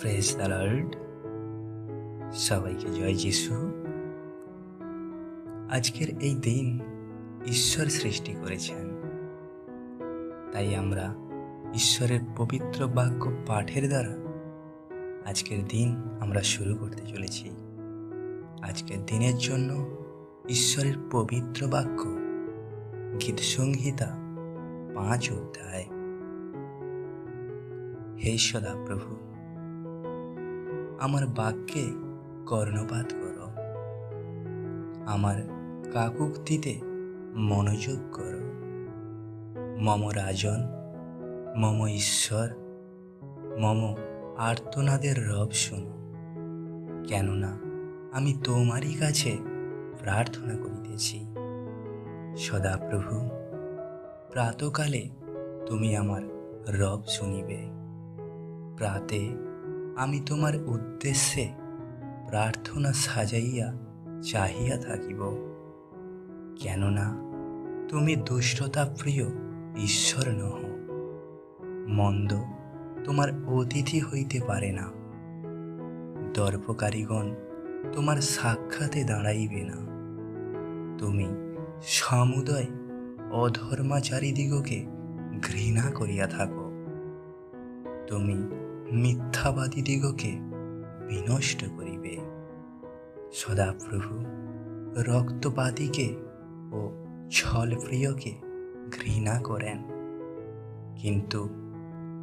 Press the Lord সবাইকে জয় যিশু। আজকের এই দিন ঈশ্বর সৃষ্টি করেছেন। তাই আমরা ঈশ্বরের পবিত্র বাক্য পাঠের দ্বারা আজকের দিন আমরা শুরু করতে চলেছি। আজকের দিনের জন্য ঈশ্বরের পবিত্র বাক্য গীত সংহিতা পাঁচ অধ্যায়। হে সদা প্রভু আমার বাক্যে কর্ণপাত করো। আমার কাকুক্তিতে মনোযোগ করো। মম রাজন, মম ঈশ্বর, মম আর্তনাদের রব শোনো। কেননা আমি তোমারই কাছে প্রার্থনা করিতেছি। সদাপ্রভু প্রাতকালে তুমি আমার রব শুনিবে। প্রাতে আমি তোমার উদ্দেশ্যে প্রার্থনা সাজাইয়া চাহিয়া থাকিব। কেননা তুমি দুষ্টতা প্রিয় ঈশ্বর নহ। মন্দ তোমার অতিথি হইতে পারে না। দর্পকারীগণ তোমার সাক্ষাতে দাঁড়াইবে না। তুমি সমুদয় অধর্মাচারীদিগকে ঘৃণা করিয়া থাকো। তুমি মিথ্যাবাদীদিগকে বিনষ্ট করিবে। সদাপ্রভু রক্তপাতীকে ও ছলপ্রিয়কে ঘৃণা করেন। কিন্তু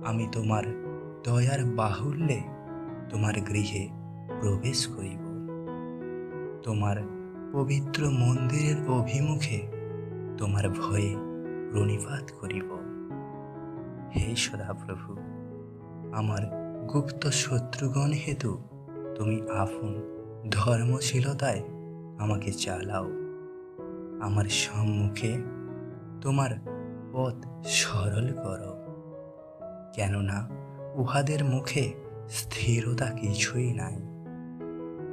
আমি তোমার দয়ার বাহুল্যে তোমার গৃহে প্রবেশ করিব। তোমার পবিত্র মন্দিরের অভিমুখে তোমার ভয়ে প্রণিপাত করিব। হে সদাপ্রভু আমার গুপ্ত শত্রুগণ হেতু তুমি আপন ধর্মশীলতায় আমাকে চালাও। আমার সম্মুখে তোমার পথ সরল করো। কেননা উহাদের মুখে স্থিরতা কিছুই নাই।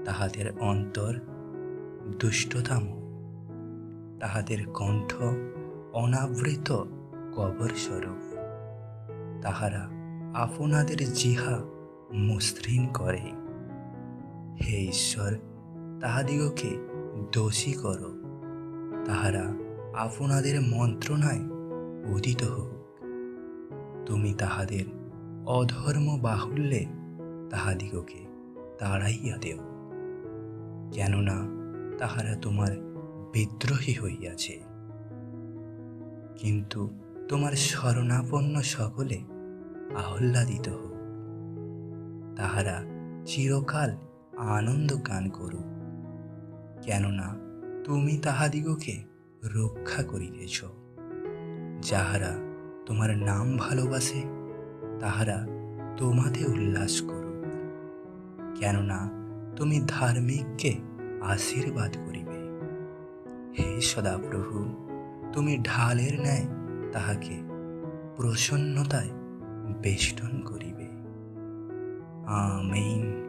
তাহাদের অন্তর দুষ্টতাম তাহাদের কণ্ঠ অনাবৃত কবর স্বরূপ তাহারা আপনাদের জিহা মসৃণ করে। হে ঈশ্বর, তাহাদিগকে দোষী করো। তাহারা আপনাদের মন্ত্রণায় উদিত হোক। তুমি তাহাদের অধর্ম বাহুল্যে তাহাদিগকে তাড়াইয়া দেও। কেননা তাহারা তোমার বিদ্রোহী হইয়াছে। কিন্তু তোমার শরণাপন্ন সকলে আহ্লাদিত হোক। তাহারা চিরকাল আনন্দ গান করুক। কেননা তুমি তাহাদিগকে রক্ষা করিতেছ। যাহারা তোমার নাম ভালোবাসে, তাহারা তোমাতে উল্লাস করুক। কেননা তুমি ধার্মিককে আশীর্বাদ করিবে। হে সদাপ্রভু, তুমি ঢালের ন্যায় তাহাকে প্রসন্নতায় বেষ্টন করিবে। আমেইন।